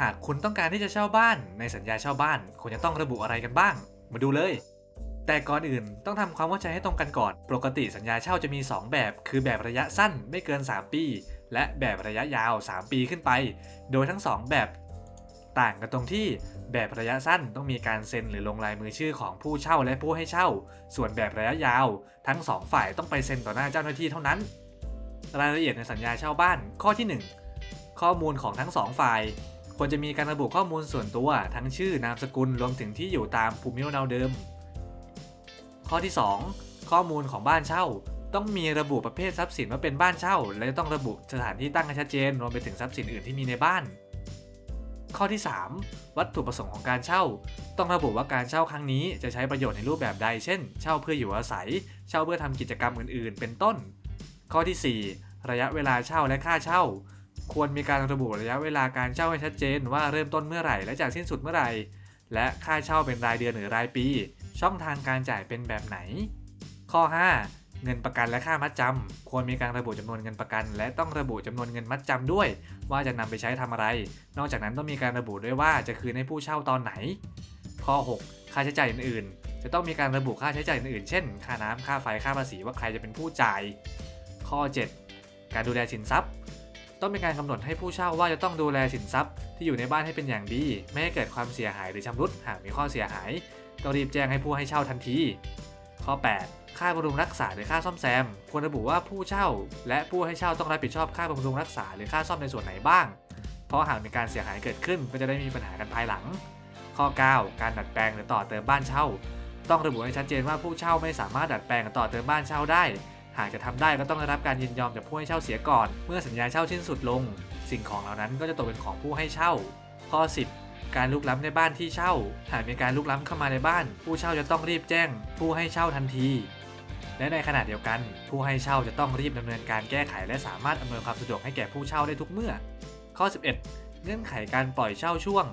หากคุณต้องการที่จะเช่าบ้าน ในสัญญาเช่าบ้านควรจะต้องระบุอะไรกันบ้าง มาดูเลย แต่ก่อนอื่นต้องทำความเข้าใจให้ตรงกันก่อน ปกติสัญญาเช่าจะมี 2 แบบ คือแบบระยะสั้นไม่เกิน 3 ปี และแบบระยะยาว 3 ปีขึ้นไป โดยทั้ง 2 แบบต่างกันตรงที่แบบระยะสั้นต้องมีการเซ็นหรือลงลายมือชื่อของผู้เช่าและผู้ให้เช่า ส่วนแบบระยะยาว ทั้ง 2 ฝ่ายต้องไปเซ็นต่อหน้าเจ้าหน้าที่เท่านั้น รายละเอียดในสัญญาเช่าบ้านข้อที่ 1 ข้อมูลของทั้ง 2 ฝ่าย ควรจะมีการระบุข้อมูลส่วนตัวทั้งชื่อนามสกุลรวมถึงที่อยู่ตามภูมิลำเนาเดิม ข้อที่ 2 ข้อมูลของบ้านเช่า ต้องมีระบุประเภททรัพย์สินว่าเป็นบ้านเช่า และต้องระบุสถานที่ตั้งให้ชัดเจนรวมไปถึงทรัพย์สินอื่นที่มีในบ้าน ข้อที่ 3 วัตถุประสงค์ของการเช่า ต้องระบุว่าการเช่าครั้งนี้จะใช้ประโยชน์ในรูปแบบใด เช่น เช่าเพื่ออยู่อาศัย เช่าเพื่อทำกิจกรรมอื่น ๆ เป็นต้น ข้อที่ 4 ระยะเวลาเช่าและค่าเช่า ควรมีการระบุระยะเวลาการเช่าให้ชัดเจน ว่าเริ่มต้นเมื่อไหร่และจะสิ้นสุดเมื่อไหร่ และค่าเช่าเป็นรายเดือนหรือรายปี ช่องทางการจ่ายเป็นแบบไหน ข้อ 5 เงินประกันและค่ามัดจำควรมีการระบุจำนวนเงินประกัน และต้องระบุจำนวนเงินมัดจำด้วย ว่าจะนำไปใช้ทำอะไร นอกจากนั้นต้องมีการระบุด้วยว่าจะคืนให้ผู้เช่าตอนไหน ข้อ 6 ค่าใช้จ่ายอื่นๆ จะต้องมีการระบุค่าใช้จ่ายอื่นๆ เช่น ค่าน้ำค่าไฟค่าภาษีว่าใครจะเป็นผู้จ่าย ข้อ 7 การดูแลสินทรัพย์ ต้องมีการกำหนดให้ผู้เช่าว่าจะต้องดูแลสินทรัพย์ที่อยู่ในบ้านให้เป็นอย่างดี ไม่ให้เกิดความเสียหายหรือชำรุดหากมีข้อเสียหายต้องรีบแจ้งให้ผู้ให้เช่าทันที ข้อ 8 ค่าบำรุงรักษาหรือค่าซ่อมแซม ควรระบุว่าผู้เช่า และผู้ให้เช่าต้องรับผิดชอบค่าบำรุงรักษาหรือค่าซ่อมในส่วนไหนบ้าง เพราะหากมีการเสียหายเกิดขึ้นก็จะได้มีปัญหากันภายหลัง ข้อ 9 การดัดแปลงหรือต่อเติมบ้านเช่า ต้องระบุให้ชัดเจนว่าผู้เช่าไม่สามารถดัดแปลงหรือต่อเติมบ้านเช่าได้ หากจะทำได้ก็ต้องได้รับการยินยอมจากผู้ให้เช่าเสียก่อน เมื่อสัญญาเช่าสิ้นสุดลง สิ่งของเหล่านั้นก็จะตกเป็นของผู้ให้เช่า ข้อ 10 การลุกล้ำในบ้านที่เช่า หากมีการลุกล้ำเข้ามาในบ้าน ผู้เช่าจะต้องรีบแจ้ง ผู้ให้เช่าทันที และในขณะเดียวกัน ผู้ให้เช่าจะต้องรีบดำเนินการแก้ไข และสามารถอำนวยความสะดวกให้แก่ผู้เช่าได้ทุกเมื่อ ข้อ 11 เงื่อนไขการปล่อยเช่าช่วง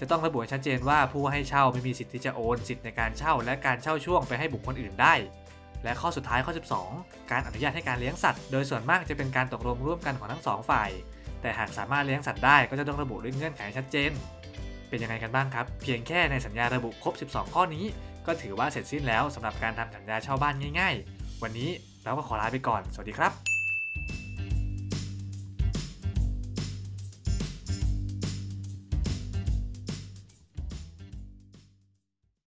จะต้องระบุชัดเจนว่าผู้ให้เช่าไม่มีสิทธิ์ที่จะโอน สิทธิ์ในการเช่า และการเช่าช่วงไปให้บุคคลอื่นได้ และข้อสุดท้ายข้อ 12 การอนุญาตให้การเลี้ยงสัตว์ โดยส่วนมากจะเป็นการตกลงร่วมกันของทั้งสองฝ่าย แต่หากสามารถเลี้ยงสัตว์ได้ก็จะต้องระบุด้วยเงื่อนไขชัดเจน เป็นยังไงกันบ้างครับ เพียงแค่ในสัญญาระบุครบ 12 ข้อนี้ ก็ถือว่าเสร็จสิ้นแล้วสำหรับการทำสัญญาเช่าบ้านง่าย ๆ วันนี้เราก็ขอลาไปก่อน สวัสดีครับ